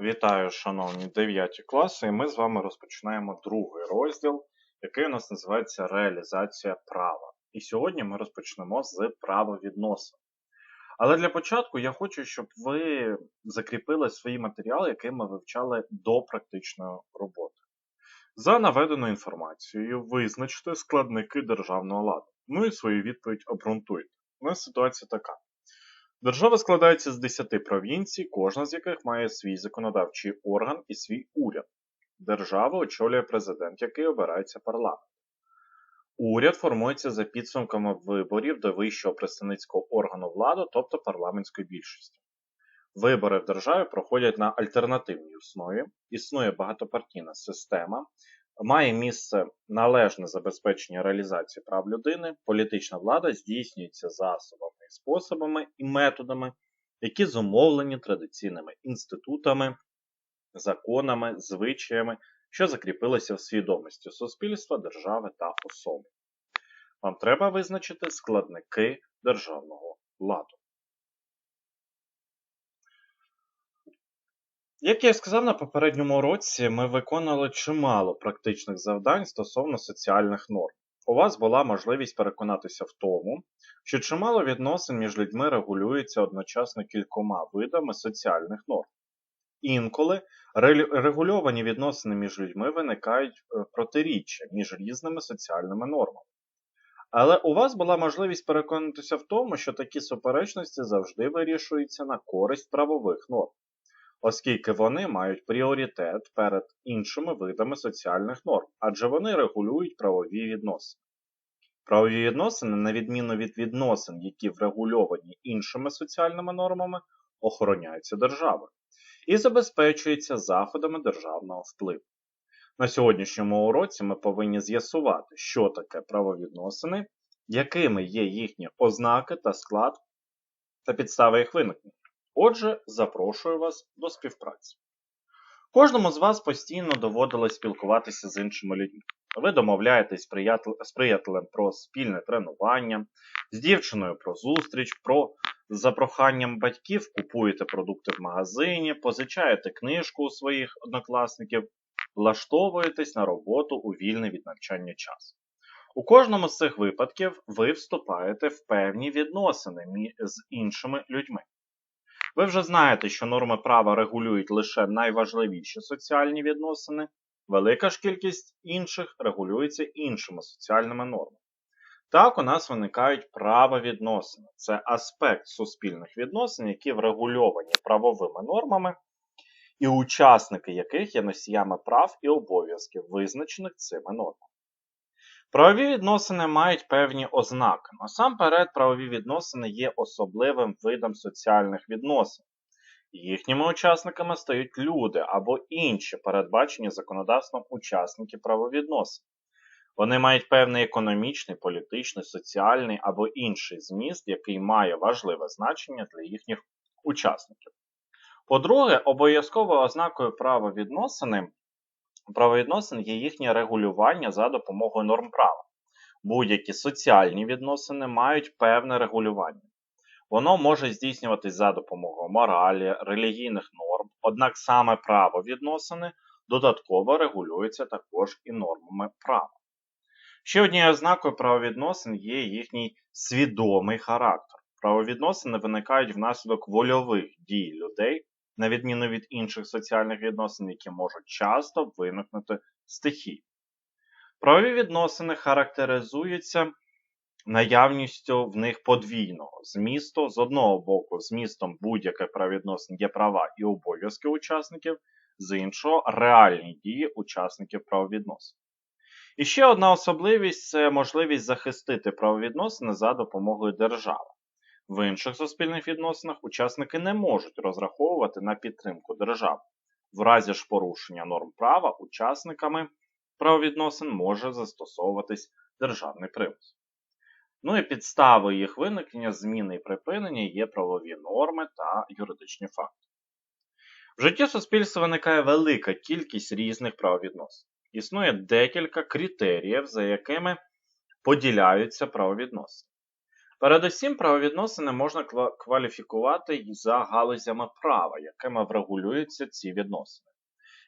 Вітаю, шановні 9 класи, і ми з вами розпочинаємо другий розділ, який у нас називається Реалізація права. І сьогодні ми розпочнемо з правовідносин. Але для початку я хочу, щоб ви закріпили свої матеріали, які ми вивчали до практичної роботи. За наведеною інформацією, визначте складники державного ладу. Ну і свою відповідь обґрунтуйте. У нас ситуація така. Держава складається з 10 провінцій, кожна з яких має свій законодавчий орган і свій уряд. Державу очолює президент, який обирається парламент. Уряд формується за підсумками виборів до вищого представницького органу влади, тобто парламентської більшості. Вибори в державі проходять на альтернативній основі, існує багатопартійна система, має місце належне забезпечення реалізації прав людини, політична влада здійснюється засобами, способами і методами, які зумовлені традиційними інститутами, законами, звичаями, що закріпилися в свідомості суспільства, держави та особи. Вам треба визначити складники державного ладу. Як я сказав на попередньому уроці, ми виконали чимало практичних завдань стосовно соціальних норм. У вас була можливість переконатися в тому, що чимало відносин між людьми регулюється одночасно кількома видами соціальних норм. Інколи регульовані відносини між людьми виникають е, протиріччя між різними соціальними нормами. Але у вас була можливість переконатися в тому, що такі суперечності завжди вирішуються на користь правових норм оскільки вони мають пріоритет перед іншими видами соціальних норм, адже вони регулюють правові відносини. Правові відносини, на відміну від відносин, які врегульовані іншими соціальними нормами, охороняються державою і забезпечуються заходами державного впливу. На сьогоднішньому уроці ми повинні з'ясувати, що таке правовідносини, якими є їхні ознаки та склад та підстави їх виникнення. Отже, запрошую вас до співпраці. Кожному з вас постійно доводилось спілкуватися з іншими людьми. Ви домовляєтесь з приятелем про спільне тренування, з дівчиною про зустріч, про за проханням батьків купуєте продукти в магазині, позичаєте книжку у своїх однокласників, влаштовуєтесь на роботу у вільний від навчання час. У кожному з цих випадків ви вступаєте в певні відносини з іншими людьми. Ви вже знаєте, що норми права регулюють лише найважливіші соціальні відносини, велика ж кількість інших регулюється іншими соціальними нормами. Так, у нас виникають правовідносини. Це аспект суспільних відносин, які врегульовані правовими нормами, і учасники яких є носіями прав і обов'язків, визначених цими нормами. Правові відносини мають певні ознаки. Насамперед, правові відносини є особливим видом соціальних відносин. Їхніми учасниками стають люди або інші передбачені законодавством учасники правовідносин. Вони мають певний економічний, політичний, соціальний або інший зміст, який має важливе значення для їхніх учасників. По-друге, обов'язковою ознакою правовідносини правовідносин є їхнє регулювання за допомогою норм права. Будь-які соціальні відносини мають певне регулювання. Воно може здійснюватись за допомогою моралі, релігійних норм, однак саме правовідносини додатково регулюються також і нормами права. Ще однією ознакою правовідносин є їхній свідомий характер. Правовідносини виникають внаслідок вольових дій людей на відміну від інших соціальних відносин, які можуть часто виникнути стихій. Правові відносини характеризуються наявністю в них подвійного змісту. З одного боку, змістом будь-яких правовідносин є права і обов'язки учасників, з іншого реальні дії учасників правовідносин. І ще одна особливість це можливість захистити правовідносини за допомогою держави. В інших суспільних відносинах учасники не можуть розраховувати на підтримку держави. В разі ж порушення норм права учасниками правовідносин може застосовуватись державний примус. Ну і підставою їх виникнення, зміни і припинення є правові норми та юридичні факти. В житті суспільства виникає велика кількість різних правовідносин. Існує декілька критеріїв, за якими поділяються правовідносини. Передусім, правовідносини можна кваліфікувати за галузями права, якими врегулюються ці відносини.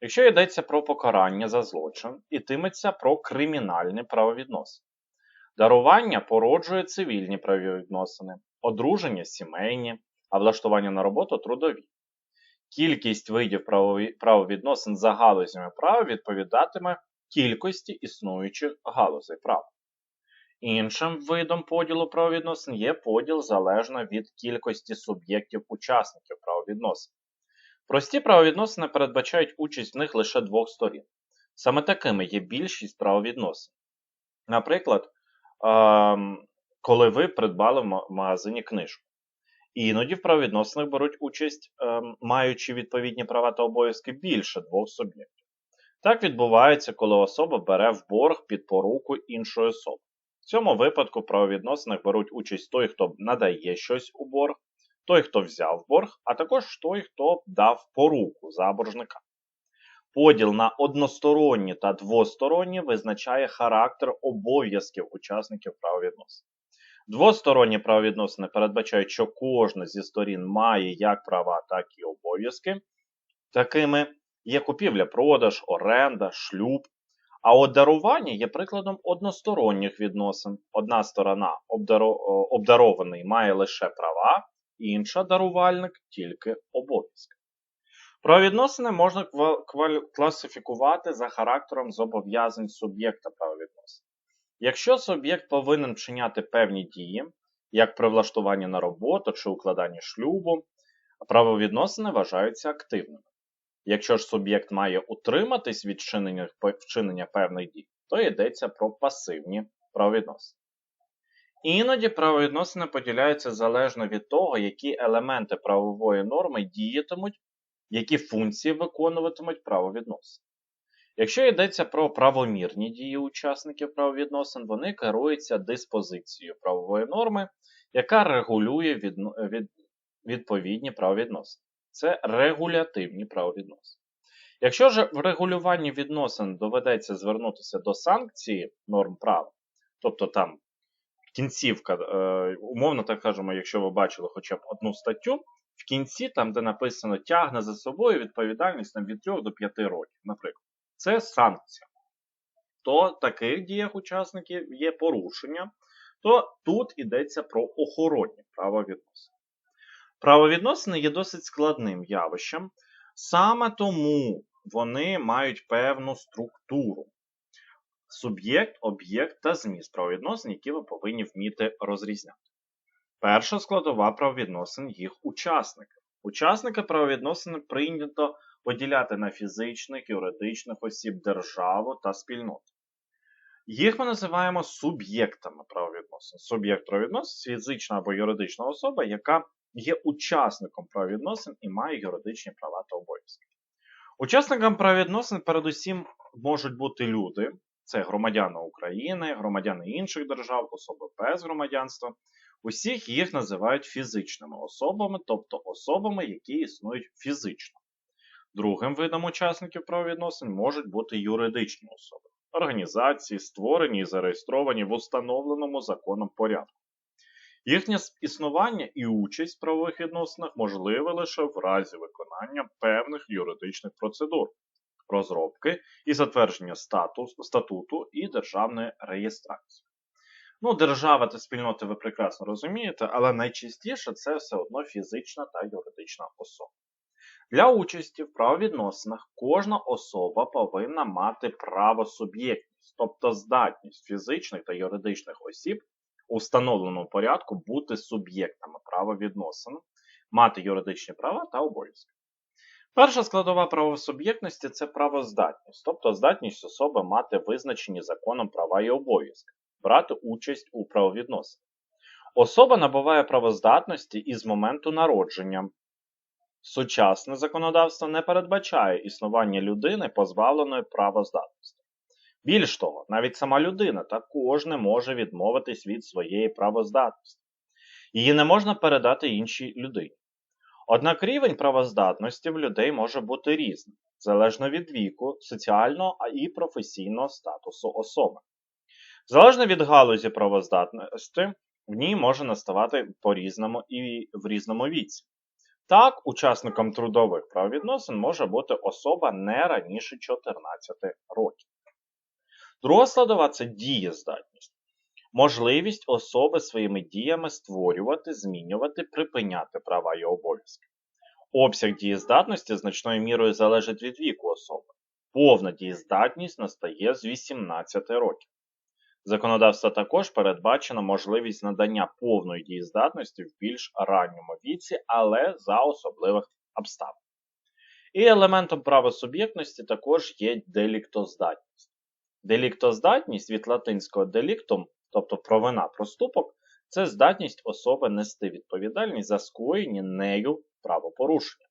Якщо йдеться про покарання за злочин, ітиметься про кримінальні правовідносини. Дарування породжує цивільні правовідносини, одруження сімейні, а влаштування на роботу трудові. Кількість видів правовідносин за галузями права відповідатиме кількості існуючих галузей права. Іншим видом поділу правовідносин є поділ залежно від кількості суб'єктів учасників правовідносин. Прості правовідносини передбачають участь в них лише двох сторін. Саме такими є більшість правовідносин. Наприклад, ем, коли ви придбали в магазині книжку. Іноді в правовідносинах беруть участь, ем, маючи відповідні права та обов'язки більше двох суб'єктів. Так відбувається, коли особа бере в борг під поруку іншої особи. В цьому випадку в правовідносинах беруть участь той, хто надає щось у борг, той, хто взяв борг, а також той, хто дав поруку за боржника. Поділ на односторонні та двосторонні визначає характер обов'язків учасників правовідносин. Двосторонні правовідносини передбачають, що кожна зі сторін має як права, так і обов'язки. Такими є купівля-продаж, оренда, шлюб. А от дарування є прикладом односторонніх відносин. Одна сторона обдарований має лише права, інша дарувальник тільки обов'язки. Правовідносини можна класифікувати за характером зобов'язань суб'єкта правовідносин. Якщо суб'єкт повинен вчиняти певні дії, як при влаштуванні на роботу чи укладанні шлюбу, правовідносини вважаються активними. Якщо ж суб'єкт має утриматись від вчинення, вчинення певних дій, то йдеться про пасивні правовідносини. Іноді правовідносини поділяються залежно від того, які елементи правової норми діятимуть, які функції виконуватимуть правовідносини. Якщо йдеться про правомірні дії учасників правовідносин, вони керуються диспозицією правової норми, яка регулює відно- від- відповідні правовідносини. Це регулятивні правовідносини. Якщо ж в регулюванні відносин доведеться звернутися до санкції норм права, тобто там кінцівка, е, умовно так кажемо, якщо ви бачили хоча б одну статтю, в кінці, там, де написано тягне за собою відповідальність там, від 3 до 5 років, наприклад, це санкція. То таких діях учасників є порушення, то тут йдеться про охоронні правовідносини. Правовідносини є досить складним явищем, саме тому вони мають певну структуру. Суб'єкт, об'єкт та зміст правовідносин, які ви повинні вміти розрізняти. Перша складова правовідносин їх учасники. Учасники правовідносин прийнято поділяти на фізичних, юридичних осіб, державу та спільноту. Їх ми називаємо суб'єктами правовідносин. Суб'єкт правовідносин фізична або юридична особа, яка є учасником правовідносин і має юридичні права та обов'язки. Учасникам правовідносин передусім можуть бути люди, це громадяни України, громадяни інших держав, особи без громадянства. Усіх їх називають фізичними особами, тобто особами, які існують фізично. Другим видом учасників правовідносин можуть бути юридичні особи, організації, створені і зареєстровані в установленому законом порядку. Їхнє існування і участь в правових відносинах можливе лише в разі виконання певних юридичних процедур, розробки і затвердження статус, статуту і державної реєстрації. Ну, держава та спільноти ви прекрасно розумієте, але найчастіше це все одно фізична та юридична особа. Для участі в правовідносинах кожна особа повинна мати правосуб'єктність, тобто здатність фізичних та юридичних осіб у встановленому порядку бути суб'єктами правовідносин, мати юридичні права та обов'язки. Перша складова правосуб'єктності це правоздатність, тобто здатність особи мати визначені законом права і обов'язки, брати участь у правовідносинах. Особа набуває правоздатності із моменту народження. Сучасне законодавство не передбачає існування людини, позбавленої правоздатності. Більш того, навіть сама людина також не може відмовитись від своєї правоздатності. Її не можна передати іншій людині. Однак рівень правоздатності в людей може бути різним, залежно від віку, соціального і професійного статусу особи. Залежно від галузі правоздатності, в ній може наставати по-різному і в різному віці. Так, учасником трудових правовідносин може бути особа не раніше 14 років. Друга складова це дієздатність. Можливість особи своїми діями створювати, змінювати, припиняти права і обов'язки. Обсяг дієздатності значною мірою залежить від віку особи. Повна дієздатність настає з 18 років. Законодавство також передбачено можливість надання повної дієздатності в більш ранньому віці, але за особливих обставин. І елементом правосуб'єктності також є деліктоздатність. Деліктоздатність від латинського деліктум, тобто провина проступок, це здатність особи нести відповідальність за скоєні нею правопорушення.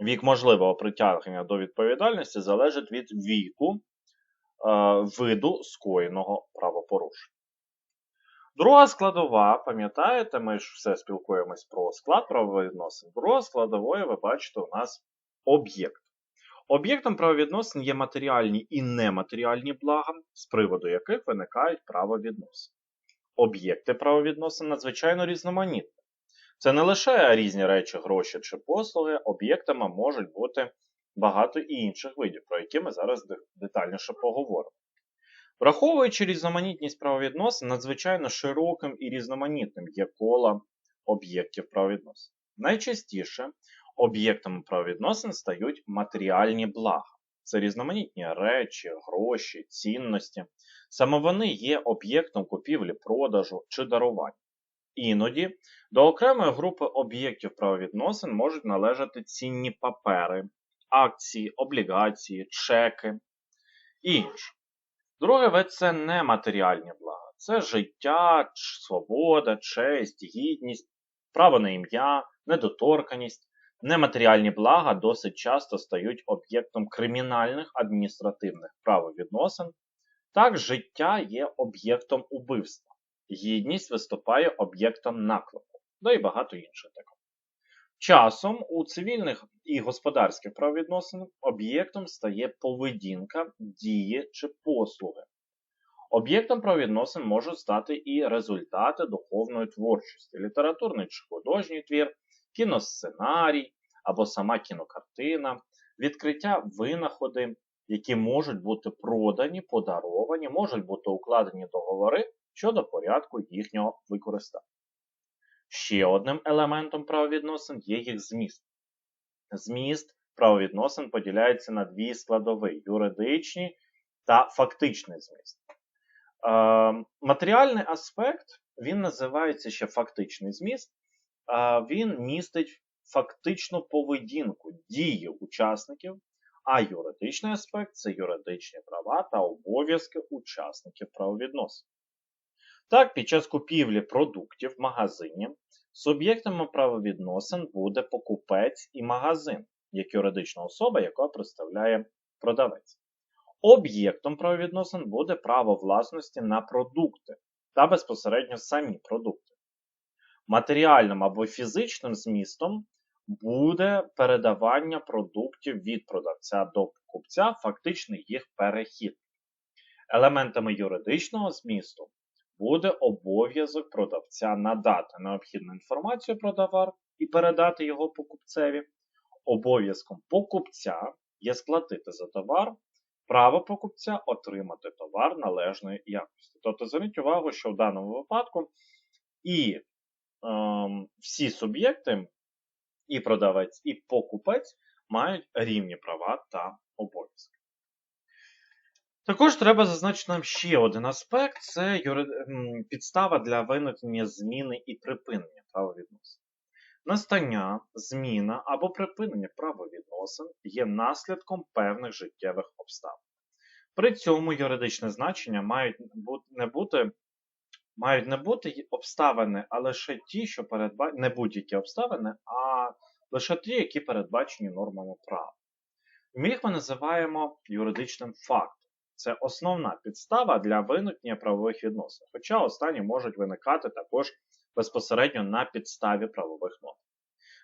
Вік можливого притягнення до відповідальності залежить від віку виду скоєного правопорушення. Друга складова, пам'ятаєте, ми ж все спілкуємось про склад правовідносин. Друга складовою, ви бачите, у нас об'єкт. Об'єктом правовідносин є матеріальні і нематеріальні блага, з приводу яких виникають правовідносини. Об'єкти правовідносин надзвичайно різноманітні. Це не лише різні речі, гроші чи послуги, об'єктами можуть бути багато і інших видів, про які ми зараз детальніше поговоримо. Враховуючи різноманітність правовідносин, надзвичайно широким і різноманітним є коло об'єктів правовідносин. Найчастіше об'єктами правовідносин стають матеріальні блага. Це різноманітні речі, гроші, цінності. Саме вони є об'єктом купівлі-продажу чи дарування. Іноді до окремої групи об'єктів правовідносин можуть належати цінні папери, акції, облігації, чеки і інше. Другий вид це нематеріальні блага. Це життя, свобода, честь, гідність, право на ім'я, недоторканість. Нематеріальні блага досить часто стають об'єктом кримінальних адміністративних правовідносин. Так, життя є об'єктом убивства. Гідність виступає об'єктом наклепу, ну і багато інших такого. Часом у цивільних і господарських правовідносинах об'єктом стає поведінка, дії чи послуги. Об'єктом правовідносин можуть стати і результати духовної творчості, літературний чи художній твір, кіносценарій або сама кінокартина, відкриття винаходи, які можуть бути продані, подаровані, можуть бути укладені договори щодо порядку їхнього використання. Ще одним елементом правовідносин є їх зміст. Зміст правовідносин поділяється на дві складові юридичні та фактичний зміст. Е, матеріальний аспект він називається ще фактичний зміст, він містить фактичну поведінку дії учасників, а юридичний аспект це юридичні права та обов'язки учасників правовідносин. Так, під час купівлі продуктів в магазині суб'єктами правовідносин буде покупець і магазин, як юридична особа, яка представляє продавець. Об'єктом правовідносин буде право власності на продукти та безпосередньо самі продукти. Матеріальним або фізичним змістом буде передавання продуктів від продавця до покупця, фактичний їх перехід. Елементами юридичного змісту буде обов'язок продавця надати необхідну інформацію про товар і передати його покупцеві. Обов'язком покупця є сплатити за товар, право покупця отримати товар належної якості. Тобто зверніть увагу, що в даному випадку і всі суб'єкти, і продавець, і покупець мають рівні права та обов'язки. Також треба зазначити нам ще один аспект це підстава для виникнення зміни і припинення правовідносин. Настання, зміна або припинення правовідносин є наслідком певних життєвих обставин. При цьому юридичне значення мають не бути мають не бути обставини, а лише ті, що передбачені, не будь-які обставини, а лише ті, які передбачені нормами права. Їх ми називаємо юридичним фактом. Це основна підстава для виникнення правових відносин, хоча останні можуть виникати також безпосередньо на підставі правових норм.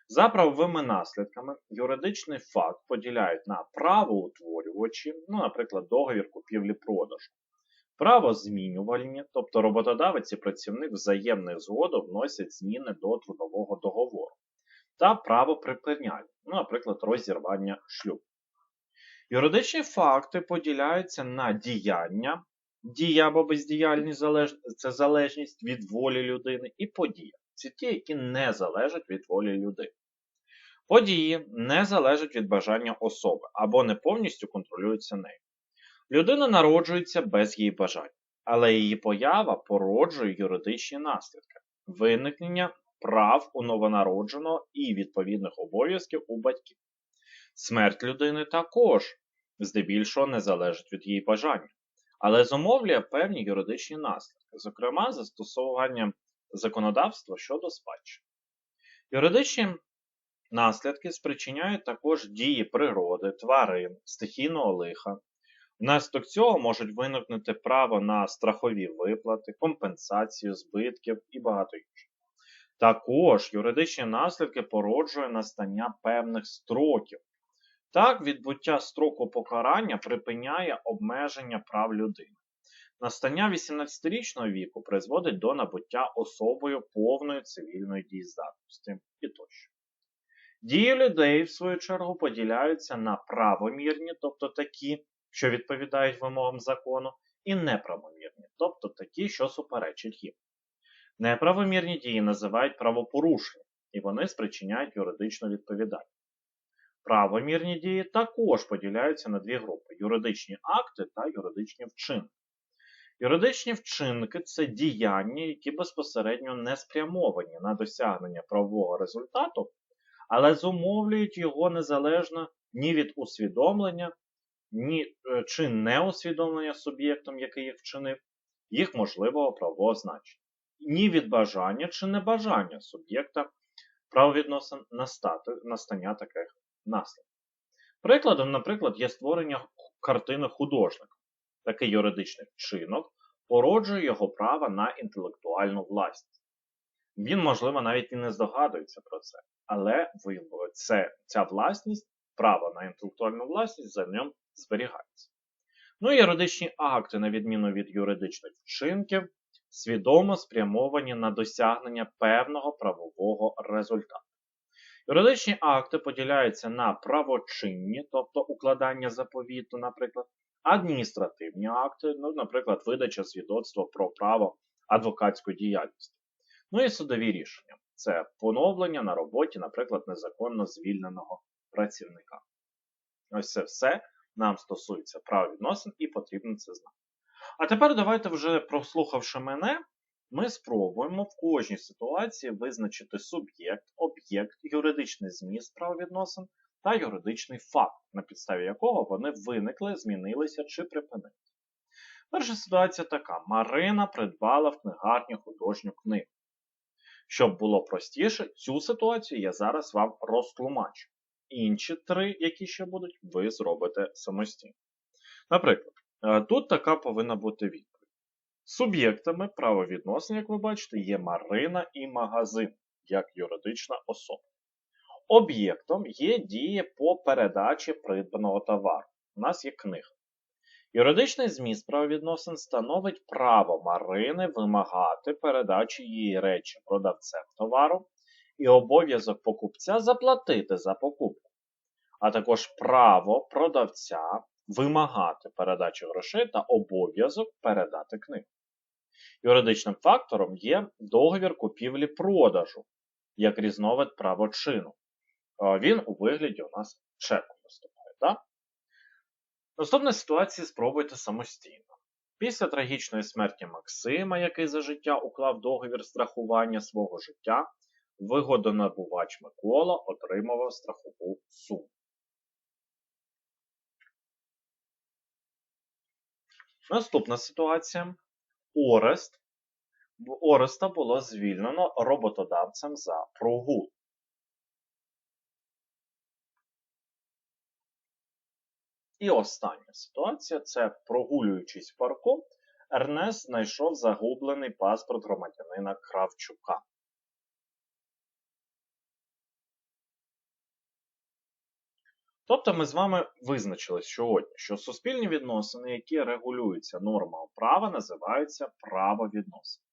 За правовими наслідками юридичний факт поділяють на правоутворювачі, ну, наприклад, договір купівлі-продажу, правозмінювальні, тобто роботодавець і працівник взаємних згоду вносять зміни до трудового договору, та правоприпиняльні, ну, наприклад, розірвання шлюбу. Юридичні факти поділяються на діяння, дія або бездіяльність це залежність від волі людини, і подія. Це ті, які не залежать від волі людини. Події не залежать від бажання особи або не повністю контролюються нею. Людина народжується без її бажань, але її поява породжує юридичні наслідки, виникнення прав у новонародженого і відповідних обов'язків у батьків. Смерть людини також здебільшого не залежить від її бажання, але зумовлює певні юридичні наслідки, зокрема застосування законодавства щодо спадщини. Юридичні наслідки спричиняють також дії природи, тварин, стихійного лиха. Внаслідок цього можуть виникнути право на страхові виплати, компенсацію збитків і багато іншого. Також юридичні наслідки породжує настання певних строків. Так, відбуття строку покарання припиняє обмеження прав людини. Настання 18-річного віку призводить до набуття особою повної цивільної дієздатності і тощо. Дії людей, в свою чергу, поділяються на правомірні, тобто такі, що відповідають вимогам закону, і неправомірні, тобто такі, що суперечать їм. Неправомірні дії називають правопорушення, і вони спричиняють юридичну відповідальність. Правомірні дії також поділяються на дві групи: юридичні акти та юридичні вчинки. Юридичні вчинки це діяння, які безпосередньо не спрямовані на досягнення правового результату, але зумовлюють його незалежно ні від усвідомлення, ні е, чи неусвідомлення суб'єктом, який їх вчинив, їх можливого правового значення, ні від бажання чи небажання суб'єкта правовідносин настання таких наслідків. Прикладом, наприклад, є створення картини художника. Такий юридичний вчинок породжує його право на інтелектуальну власність. Він, можливо, навіть і не здогадується про це, але це, ця власність, право на інтелектуальну власність за ним зберігається. Ну і юридичні акти, на відміну від юридичних вчинків, свідомо спрямовані на досягнення певного правового результату. Юридичні акти поділяються на правочинні, тобто укладання заповіту, наприклад, адміністративні акти, ну, наприклад, видача свідоцтва про право адвокатської діяльності. Ну і судові рішення. Це поновлення на роботі, наприклад, незаконно звільненого працівника. Ось це все нам стосується правовідносин і потрібно це знати. А тепер давайте, вже прослухавши мене, ми спробуємо в кожній ситуації визначити суб'єкт, об'єкт, юридичний зміст правовідносин та юридичний факт, на підставі якого вони виникли, змінилися чи припинилися. Перша ситуація така: Марина придбала в книгарні художню книгу. Щоб було простіше, цю ситуацію я зараз вам розтлумачу. Інші три, які ще будуть, ви зробите самостійно. Наприклад, е, тут така повинна бути відповідь. Суб'єктами правовідносин, як ви бачите, є Марина і магазин як юридична особа. Об'єктом є дії по передачі придбаного товару. У нас є книга. Юридичний зміст правовідносин становить право Марини вимагати передачі її речі продавцем товару і обов'язок покупця заплатити за покупку, а також право продавця вимагати передачі грошей та обов'язок передати книгу. Юридичним фактором є договір купівлі-продажу як різновид правочину. Він у вигляді у нас чеку виступає. Так? Наступна ситуація спробуйте самостійно. Після трагічної смерті Максима, який за життя уклав договір страхування свого життя, вигодонабувач Микола отримував страхову суму. Наступна ситуація. Орест. Ореста було звільнено роботодавцем за прогул. І остання ситуація це прогулюючись парком, Ернест знайшов загублений паспорт громадянина Кравчука. Тобто ми з вами визначили сьогодні, що суспільні відносини, які регулюються нормами права, називаються правовідносини.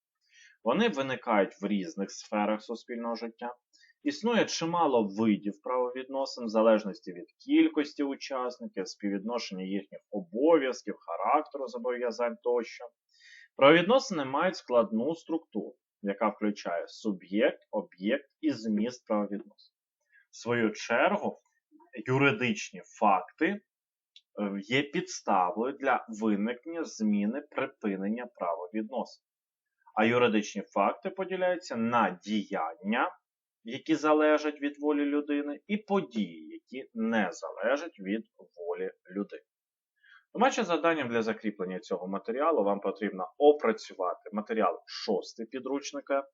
Вони виникають в різних сферах суспільного життя. Існує чимало видів правовідносин в залежності від кількості учасників, співвідношення їхніх обов'язків, характеру зобов'язань тощо. Правовідносини мають складну структуру, яка включає суб'єкт, об'єкт і зміст правовідносин. В свою чергу, юридичні факти е, є підставою для виникнення зміни припинення правовідносин. А юридичні факти поділяються на діяння, які залежать від волі людини, і події, які не залежать від волі людини. Домашнім завданням для закріплення цього матеріалу вам потрібно опрацювати матеріал 6 підручника е,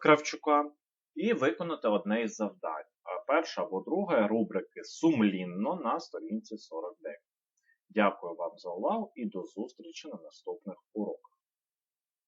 Кравчука і виконати одне із завдань. Перша або друга рубрики сумлінно на сторінці 49. Дякую вам за увагу і до зустрічі на наступних уроках.